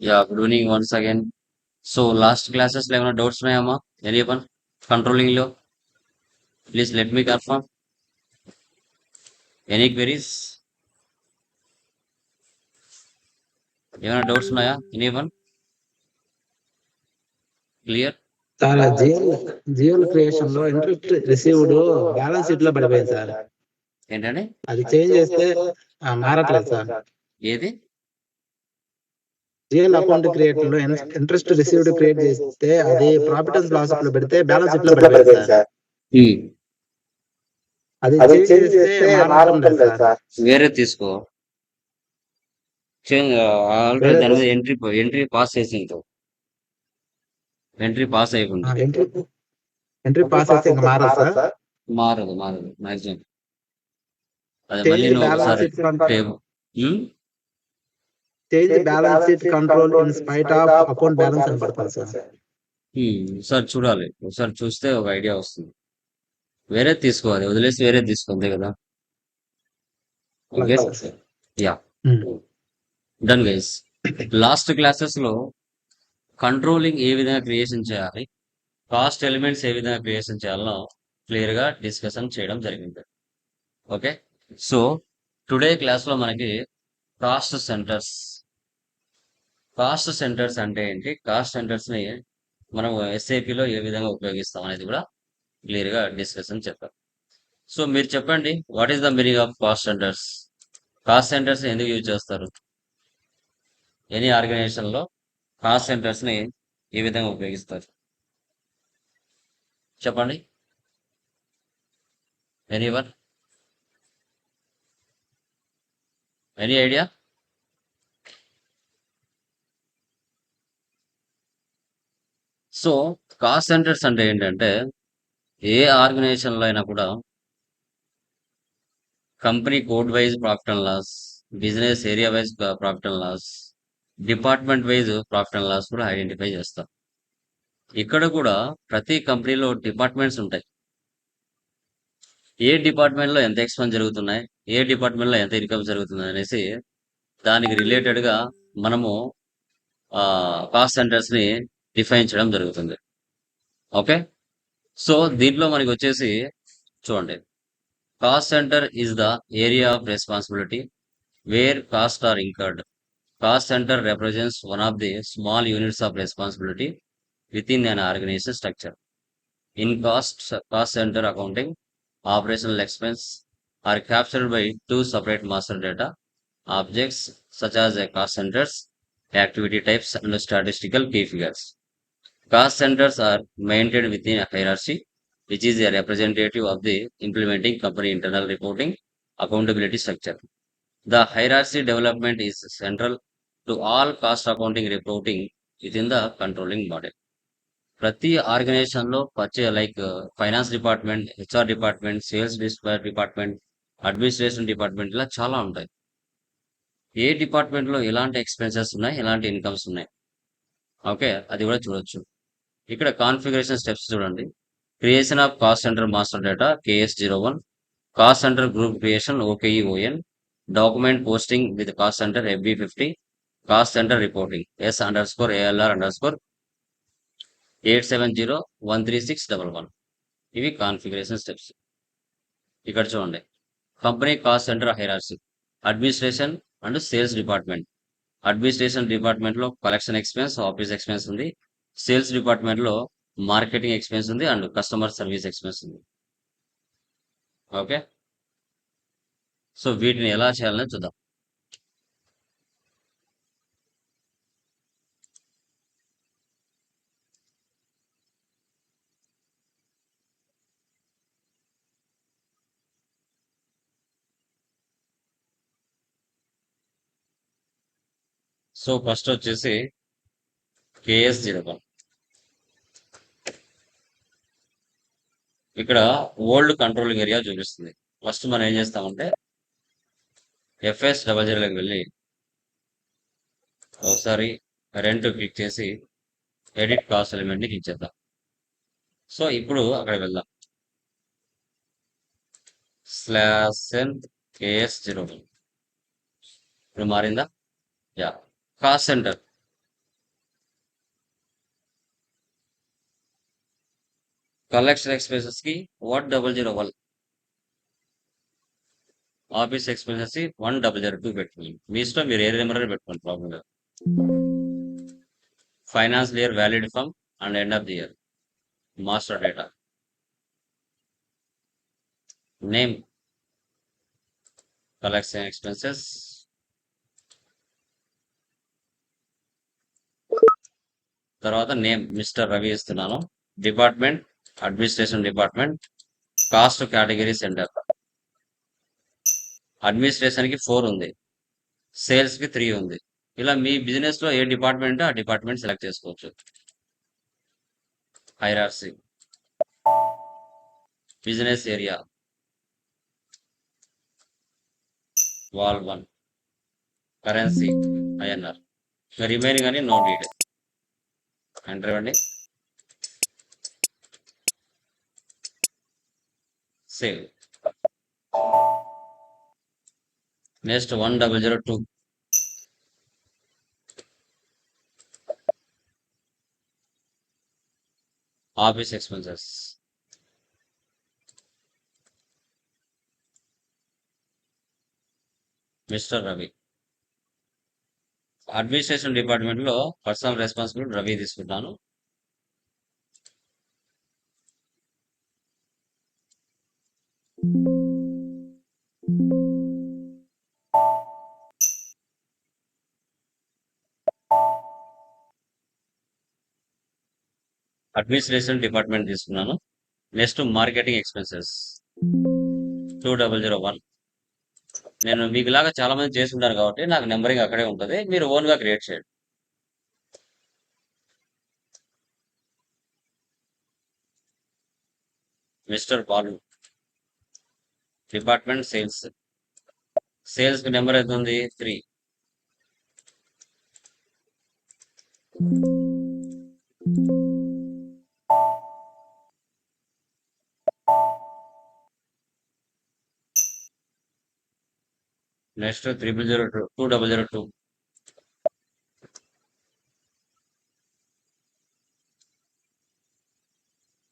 Yeah, good evening once again. So last classes లో ఏమైనా doubts ఉన్నాయమ్మా? Any one కంట్రోలింగ్లో? Please let me confirm any queries ఏమైనా doubts ఉన్నాయా? Any one clear sir GL GL క్రియేషన్లో interest received balance షీట్లో పడిపోయింది sir. ఏంటండి? అది change చేస్తే మారట్లేదు సార్. ఏది? జియల్ అకౌంట్ క్రియేట్లో ఇంట్రెస్ట్ రిసీవ్డ్ క్రియేట్ చేస్తే అది ప్రాఫిట్ అండ్ లాస్లో పెడితే బ్యాలెన్స్ షీట్లో సార్ అది చేంజ్ చేస్తే మారటం లేదు సార్. వేరే తీసుకో. ఆల్రెడీ దాని మీద ఎంట్రీ ఎంట్రీ పాస్ చేసింది ఎంట్రీ పాస్ అయిపోయింది. ఎంట్రీ ఎంట్రీ పాస్ అయితే ఇంకా మారదు సార్. మారదు మారదు మ్యాక్సిమం అది మళ్ళీ నువ్వు ఒకసారి sheet control table um? Change balance sheet control in spite of account balance అని పడుతుంది సార్. ఒకసారి చూడాలి. ఒకసారి చూస్తే ఒక ఐడియా వస్తుంది. వేరే తీసుకోవాలి. వదిలేసి వేరే తీసుకుంది కదా? Okay yeah um. Done guys last క్లాసెస్లో కంట్రోలింగ్ ఏ విధంగా క్రియేషన్ చేయాలి? కాస్ట్ ఎలిమెంట్స్ ఏ విధంగా క్రియేషన్ చేయాలో క్లియర్గా డిస్కషన్ చేయడం జరిగింది. ఓకే సో టుడే క్లాస్లో మనకి కాస్ట్ సెంటర్స్ కాస్ట్ సెంటర్స్ అంటే ఏంటి? కాస్ట్ సెంటర్స్ని మనం ఎస్ఏపిలో ఏ విధంగా ఉపయోగిస్తాం అనేది కూడా క్లియర్గా డిస్కషన్ చేద్దాం సో మీరు చెప్పండి what is the meaning of cost centers cost centers ఎందుకు యూజ్ చేస్తారు? ఎనీ ఆర్గనైజేషన్లో కాస్ట్ సెంటర్స్ని ఏ విధంగా ఉపయోగిస్తారు? చెప్పండి. Any one any idea so cost centers అంటే ఏంటంటే ఏ ఆర్గనైజేషన్లో అయినా కూడా company code wise profit and loss business area wise profit and loss department wise profit and loss కూడా ఐడెంటిఫై చేస్తాం. ఇక్కడ కూడా ప్రతి కంపెనీలో డిపార్ట్మెంట్స్ ఉంటాయి. ఏ డిపార్ట్మెంట్లో ఎంత ఎక్స్పెన్స్ జరుగుతున్నాయి ఏ డిపార్ట్మెంట్లో ఎంత ఇన్కమ్ జరుగుతుంది అనేసి దానికి రిలేటెడ్గా మనము కాస్ట్ సెంటర్స్ని డిఫైన్ చేయడం జరుగుతుంది. ఓకే? సో దీంట్లో మనకి వచ్చేసి చూడండి. Cost center is the area of responsibility where cost are incurred cost center represents one of the small units of responsibility within an organization structure in cost cost center accounting operational expense are captured by two separate master data objects such as a cost centers, activity types, and statistical key figures. Cost centers are maintain within hierarchy which is the representative of the implementing company internal reporting accountability structure the hierarchy development is central to all cost accounting reporting within the controlling body ప్రతి ఆర్గనైజేషన్లో పర్చే like finance department HR department sales డిస్ప్లర్ department administration department ఇలా చాలా ఉంటాయి. ఏ డిపార్ట్మెంట్లో ఎలాంటి expenses ఉన్నాయి ఎలాంటి incomes ఉన్నాయి? ఓకే అది కూడా చూడొచ్చు. ఇక్కడ కాన్ఫిగరేషన్ స్టెప్స్ చూడండి. Creation of cost center master data KS zero one. Cost center group creation OKEON document posting with cost center FB fifty. Cost center reporting S underscore ALR underscore eight seven zero one three six double one. ఇవి configuration steps. ఇక్కడ చూడండి. Company cost center hierarchy administration and sales department. Administration డిపార్ట్మెంట్లో collection expense office expense ఉంది. Sales డిపార్ట్మెంట్లో marketing expense ఉంది and customer service expense ఉంది. Okay? So వీటిని ఎలా చేయాలని చూద్దాం. సో ఫస్ట్ వచ్చేసి కేఎస్ జీరో ఇక్కడ ఓల్డ్ కంట్రోలింగ్ ఏరియా చూపిస్తుంది. ఫస్ట్ మనం ఏం చేస్తామంటే ఎఫ్ఎస్ డబల్ జీరోలోకి వెళ్ళి ఒకసారి రెంట్ క్లిక్ చేసి ఎడిట్ కాస్ట్ ఎలిమెంట్ని క్లిక్ చేద్దాం. సో ఇప్పుడు అక్కడ వెళ్దాం. స్లాష్ ఎన్ కేఎస్ జీరో ఇప్పుడు మారిందా? Yeah cost centre collection ఎక్స్పెన్సెస్కి one double zero one office ఎక్స్పెన్సెస్కి one double zero two పెట్టుకోండి. మీ ఇష్టం మీరు ఏ నెంబర్ పెట్టుకోండి ప్రాబ్లం లేదు. Finance year valid from and end of the year master data name collection expenses తర్వాత నేమ్ మిస్టర్ రవి ఇస్తున్నాను. Department administration department cost category center అడ్మినిస్ట్రేషన్కి four ఉంది. సేల్స్కి త్రీ ఉంది. ఇలా మీ బిజినెస్లో ఏ డిపార్ట్మెంట్ ఆ డిపార్ట్మెంట్ సెలెక్ట్ చేసుకోవచ్చు. హైరార్సీ బిజినెస్ ఏరియా వాల్ వన్ కరెన్సీ ఐఎన్ఆర్ రిమైనింగ్ అని నో డీటెయిల్ ఎంటర్ ఇవ్వండి. Save. Next one double zero two office expenses mister Ravi administration డిపార్ట్మెంట్లో పర్సనల్ రెస్పాన్సిబిలిటీ రవి తీసుకుంటాను. అడ్మినిస్ట్రేషన్ డిపార్ట్మెంట్ తీసుకున్నాను. Next marketing expenses two double zero one నేను మీకు లాగా చాలా మంది చేసి ఉంటారు కాబట్టి నాకు నెంబరింగ్ అక్కడే ఉంటుంది. మీరు ఓన్గా క్రియేట్ చేయండి. మిస్టర్ బాలు డిపార్ట్మెంట్ సేల్స్ సేల్స్కి నెంబర్ ఎంత ఉంది? Three next triple zero two two double zero two.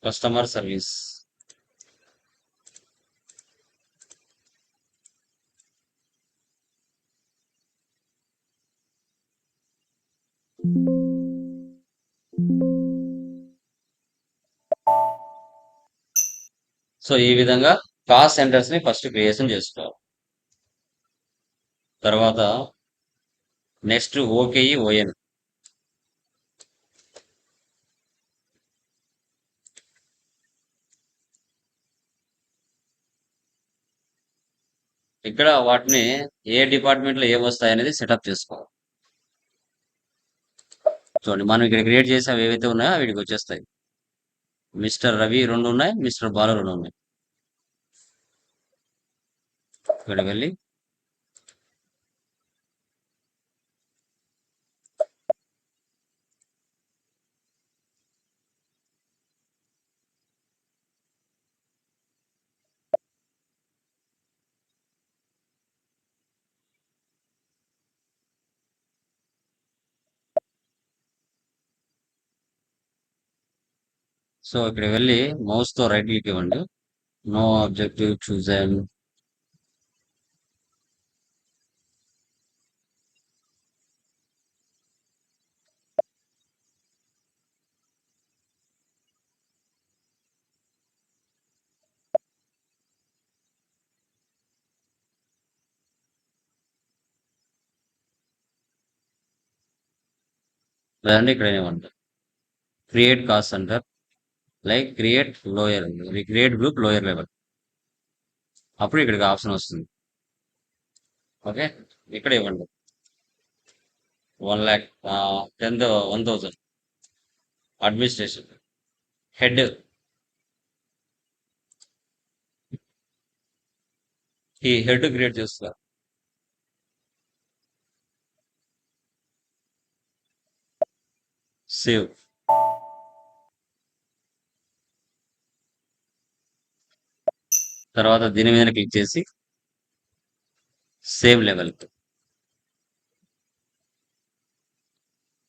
Customer service so ఈ విధంగా కాస్ట్ సెంటర్స్ని ఫస్ట్ క్రియేషన్ చేసుకోవాలి. తర్వాత నెక్స్ట్ ఓకేఈ ఓఎన్. ఇక్కడ వాటిని ఏ డిపార్ట్మెంట్లో లో వస్తాయి అనేది సెటప్ చేసుకోవాలి. చూడండి మనం ఇక్కడ క్రియేట్ చేసేవి ఏవైతే ఉన్నాయో వీటికి వచ్చేస్తాయి. మిస్టర్ రవి రెండు ఉన్నాయి మిస్టర్ బాలు రెండు ఉన్నాయి. ఇక్కడ వెళ్ళి సో ఇక్కడ వెళ్ళి మౌస్తో రైట్ క్లిక్ ఇవ్వండి. నో ఆబ్జెక్టివ్ చూసాను లేదంటే ఇక్కడ ఏమంటారు క్రియేట్ కాస్ట్ అంటారు like create lower create group lower level అప్పుడు ఇక్కడికి ఆప్షన్ వస్తుంది. ఓకే ఇక్కడ ఇవ్వండి. One lakh ten one thousand administration head ఈ హెడ్ క్రియేట్ చేస్తారు సేవ్ తర్వాత దీని మీద క్లిక్ చేసి save level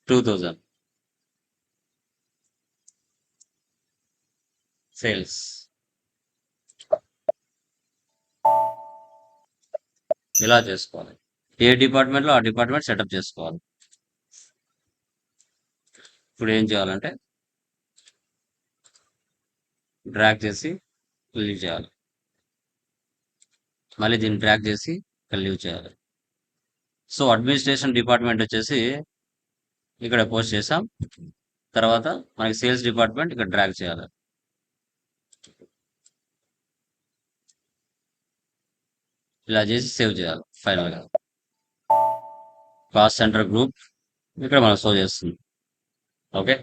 two thousand sales ఇలా చేసుకోవాలి. ఏ డిపార్ట్మెంట్లో ఆ డిపార్ట్మెంట్ సెటప్ చేసుకోవాలి. ఇప్పుడు ఏం చేయాలంటే డ్రాగ్ చేసి రిలీజ్ చేయాలి. మళ్ళీ దీన్ని డ్రాగ్ చేసి లీవ్ చేయాలి. సో అడ్మినిస్ట్రేషన్ డిపార్ట్మెంట్ వచ్చేసి ఇక్కడ పోస్ట్ చేసాం. తర్వాత మనకి సేల్స్ డిపార్ట్మెంట్ ఇక్కడ డ్రాగ్ చేయాలి. ఇలా చేసి సేవ్ చేయాలి ఫైనల్గా కాస్ట్ సెంటర్ గ్రూప్ ఇక్కడ మనం సో చేస్తుంది ఓకే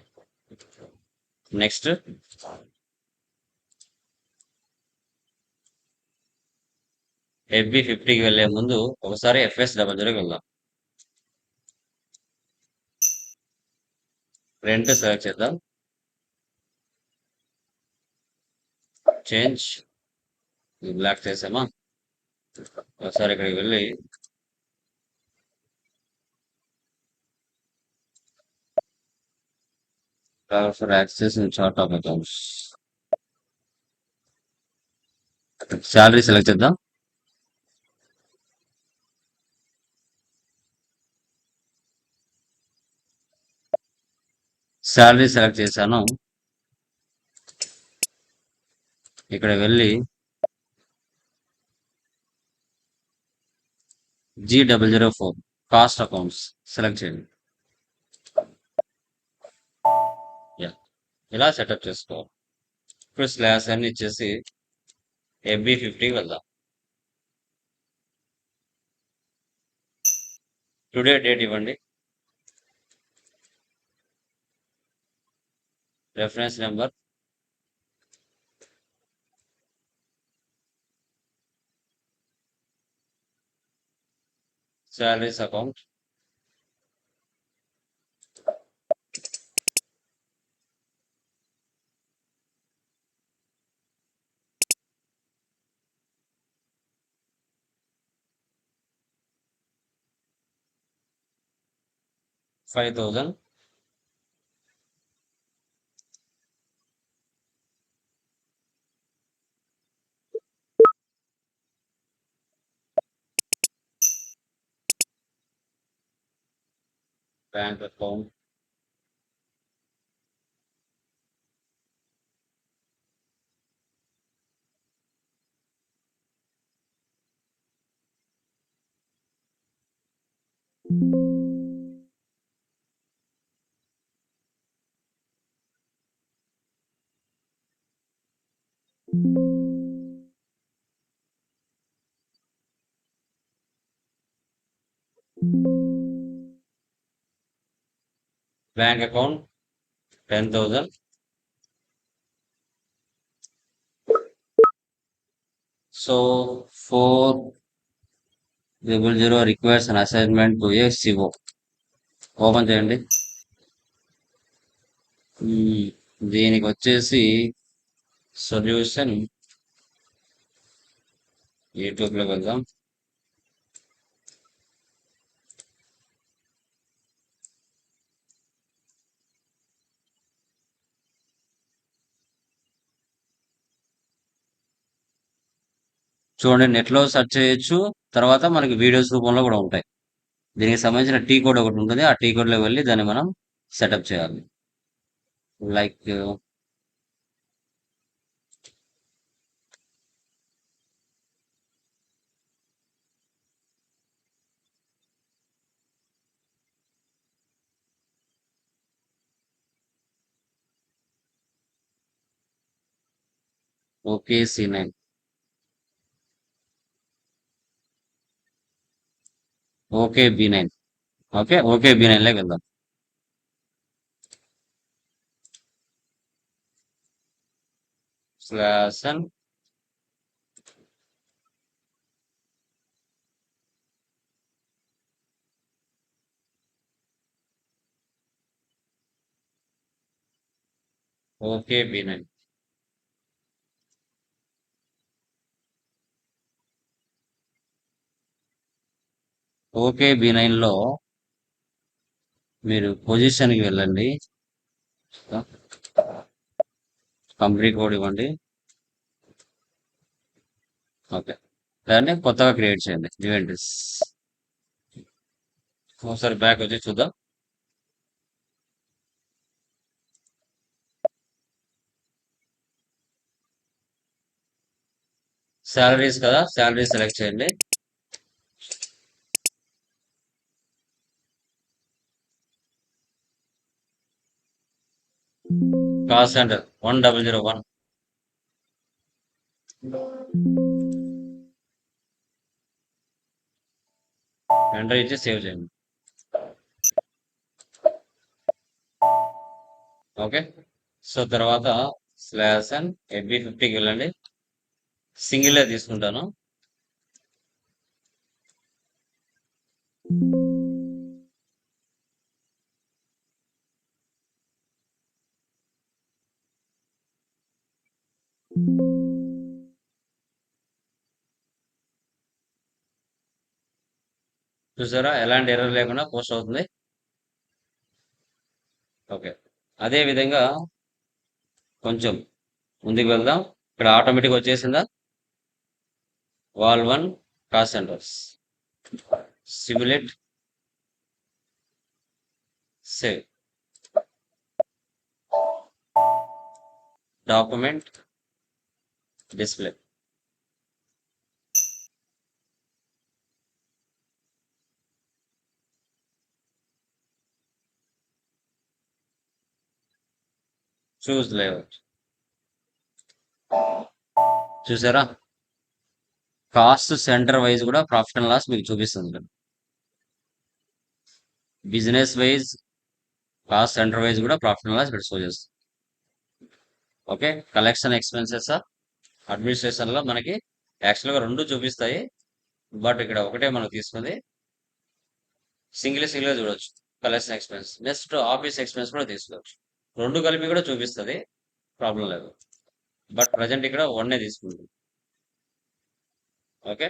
నెక్స్ట్ ఎఫ్బి ఫిఫ్టీకి వెళ్ళే ముందు ఒకసారి ఎఫ్ఎస్ డబల్ జీరోకి వెళ్దాం. రెంట్ సెలెక్ట్ చేద్దాం. చేంజ్ బ్లాక్ చేసామా? ఒకసారి ఇక్కడికి వెళ్ళి. For access in chart of accounts salary select చేద్దాం. శాలరీ సెలెక్ట్ చేశాను. ఇక్కడ వెళ్ళి G double zero four cost accounts select చేయండి. ఇలా సెటప్ చేసుకోవాలి. ఇప్పుడు స్లాష్ అన్ని ఇచ్చేసి ఎఫ్బి ఫిఫ్టీకి వెళ్దాం. టుడే డేట్ ఇవ్వండి. reference number. Salaries account. Five thousand. band at home. thank you bank account ten thousand so four double zero request and assignment to SCO open చేయండి. దీనికి వచ్చేసి సొల్యూషన్ యూట్యూబ్లోకి వెళ్దాం. చూడండి నెట్లో సెర్చ్ చేయొచ్చు. తర్వాత మనకి వీడియోస్ రూపంలో కూడా ఉంటాయి. దీనికి సంబంధించిన టీ కోడ్ ఒకటి ఉంటుంది. ఆ టీ కోడ్లో వెళ్ళి దాన్ని మనం సెటప్ చేయాలి. Like okay C nine. Okay B nine okay okay B నైన్లోకి వెళ్దాం slash and okay B nine okay B నైన్లో మీరు పొజిషన్కి వెళ్ళండి. కంపెనీ కోడ్ ఇవ్వండి. ఓకే. దాన్ని కొత్తగా క్రియేట్ చేయండి. న్యూఎంటిస్ ఒకసారి బ్యాక్ వచ్చి చూద్దాం. శాలరీస్ కదా శాలరీ సెలెక్ట్ చేయండి. Call center one double zero one enter ఇచ్చి సేవ్ చేయండి. ఓకే సో తర్వాత స్లాష్ అండ్ ఎఫ్బి ఫిఫ్టీకి వెళ్ళండి. సింగిల్ తీసుకుంటాను. చూసారా? ఎలాంటి ఎర్రర్ లేకుండా పోస్ట్ అవుతుంది. ఓకే అదే విధంగా కొంచెం ముందుకు వెళ్దాం. ఇక్కడ ఆటోమేటిక్ వచ్చేసిందా? Wall one cost centers simulate save document display choose layout చూసారా? కాస్ట్ సెంటర్ వైజ్ కూడా ప్రాఫిట్ అండ్ లాస్ మీకు చూపిస్తుంది. Business wise cost center wise కూడా ప్రాఫిట్ అండ్ లాస్ ఇక్కడ షో చేస్తుంది. ఓకే కలెక్షన్ ఎక్స్పెన్సెస్ అడ్మినిస్ట్రేషన్లో మనకి యాక్చువల్గా రెండు చూపిస్తాయి. బట్ ఇక్కడ ఒకటే మనకు తీసుకుంది. సింగిల్ సింగిల్ చూడొచ్చు. Collection expense next office expense కూడా తీసుకోవచ్చు. రెండు కలిపి కూడా చూపిస్తుంది. ప్రాబ్లం లేదు. బట్ ప్రజెంట్ ఇక్కడ వన్నే తీసుకుంటుంది ఓకే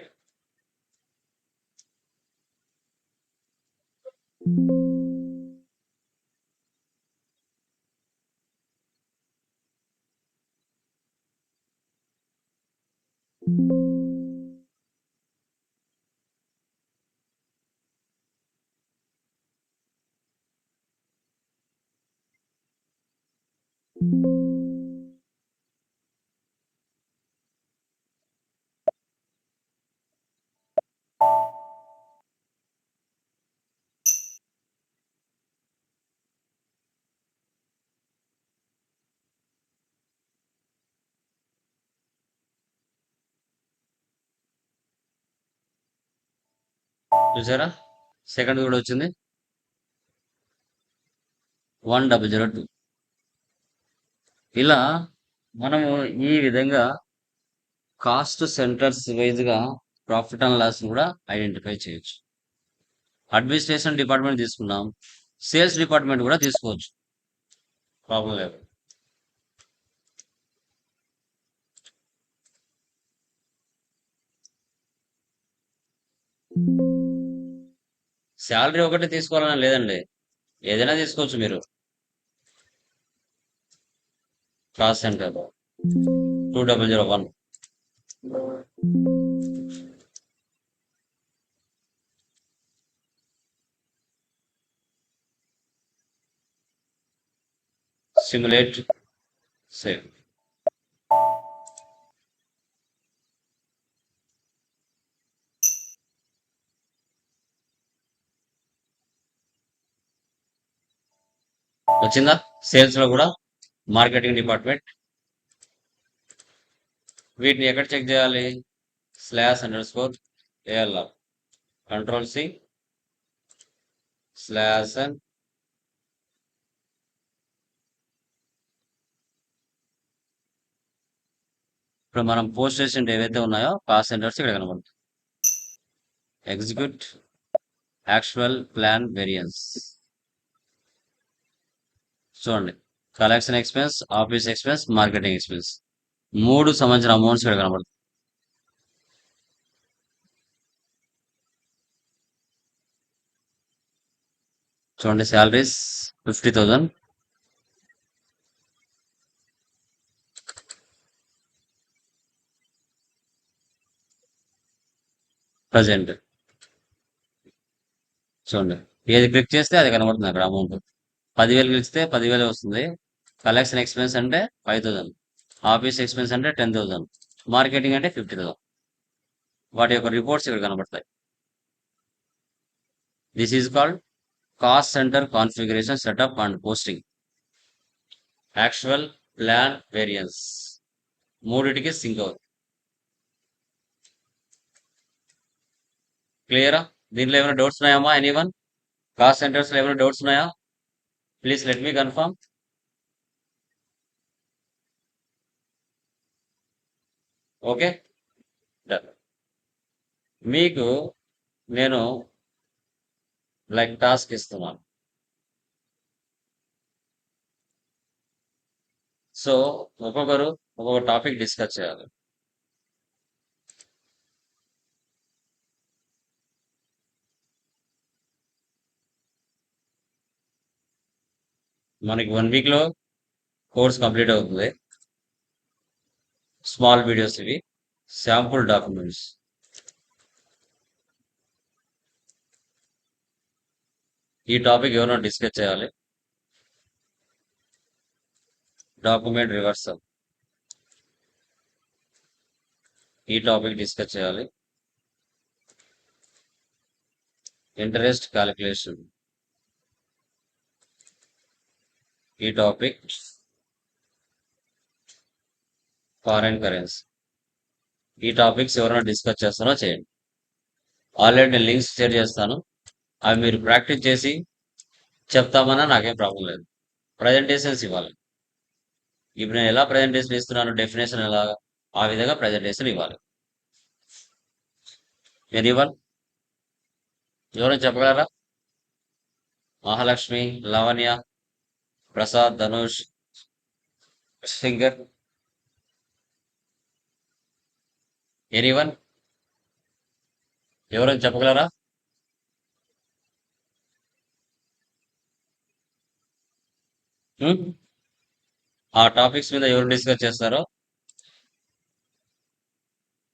చూసారా? సెకండ్ కూడా వచ్చింది. One double zero two. ఇలా మనము ఈ విధంగా కాస్ట్ సెంటర్స్ వైజ్గా ప్రాఫిట్ అండ్ లాస్ కూడా ఐడెంటిఫై చేయొచ్చు. అడ్మినిస్ట్రేషన్ డిపార్ట్మెంట్ తీసుకున్నాం సేల్స్ డిపార్ట్మెంట్ కూడా తీసుకోవచ్చు. ప్రాబ్లం లేదు. శాలరీ ఒకటి తీసుకోవాలని లేదండి. ఏదైనా తీసుకోవచ్చు మీరు. Cross center. Two double zero one. Simulate save. వచ్చిందా? సేల్స్లో కూడా మార్కెటింగ్ డిపార్ట్మెంట్. వీటిని ఎక్కడ చెక్ చేయాలి? Slash underscore ALR control C slash and ఇప్పుడు మనం పోస్ట్ చేసిన ఏవైతే ఉన్నాయో కాస్ట్ సెంటర్స్ ఇక్కడ కనబడుతుంది. ఎగ్జిక్యూట్ యాక్చువల్ ప్లాన్ వేరియన్స్ చూడండి. Collection expense office expense marketing expense. మూడు సంబంధించిన అమౌంట్స్ ఇక్కడ కనబడుతుంది చూడండి శాలరీస్ ఫిఫ్టీ థౌజండ్ ప్రజెంట్. చూడండి. ఏది క్లిక్ చేస్తే అది కనబడుతుంది అక్కడ అమౌంట్. పదివేలు గెలిస్తే పదివేలు వస్తుంది. కలెక్షన్ ఎక్స్పెన్స్ అంటే ఫైవ్ థౌసండ్ ఆఫీస్ ఎక్స్పెన్స్ అంటే టెన్ థౌసండ్ మార్కెటింగ్ అంటే ఫిఫ్టీ థౌసండ్ వాటి యొక్క రిపోర్ట్స్ ఇక్కడ కనబడతాయి. This is called cost center configuration setup and posting actual plan variance మూడిటికి సింక్ అవుతుంది. క్లియరా దీనిలో ఏమైనా డౌట్స్ ఉన్నాయమ్మా ఎనీవన్ కాస్ట్ సెంటర్స్లో ఏమైనా డౌట్స్ ఉన్నాయా? Please let me confirm okay? Done. మీకు నేను లైక్ టాస్క్ ఇస్తున్నాను. సో ఒక్కొక్కరు ఒక్కొక్క టాపిక్ డిస్కస్ చేయాలి. మనకి వన్ వీక్లో కోర్స్ కంప్లీట్ అవుతుంది. స్మాల్ వీడియోస్ ఇవి. Sample documents. ఈ టాపిక్ ఎవరైనా డిస్కస్ చేయాలి? Document reversal. ఈ టాపిక్ డిస్కస్ చేయాలి. Interest calculation. ఈ టాపిక్ ఫారెన్ కరెన్సీ ఈ టాపిక్స్ ఎవరైనా డిస్కస్ చేస్తారో చేయండి. ఆల్రెడీ నేను లింక్స్ షేర్ చేస్తాను. అవి మీరు ప్రాక్టీస్ చేసి చెప్తామన్నా నాకేం ప్రాబ్లం లేదు. ప్రజెంటేషన్స్ ఇవ్వాలి. ఇప్పుడు నేను ఎలా ప్రజెంటేషన్ ఇస్తున్నాను? డెఫినేషన్ ఎలా ఆ విధంగా ప్రజెంటేషన్ ఇవ్వాలి. ఎనీవన్ ఎవరైనా చెప్పగలరా? మహాలక్ష్మి లావణ్య ప్రసాద్ ధనుష్ సింగర్ ఎనీవన్ ఎవరైనా చెప్పగలరా హ్మ్? ఆ టాపిక్స్ మీద ఎవరు డిస్కస్ చేస్తారో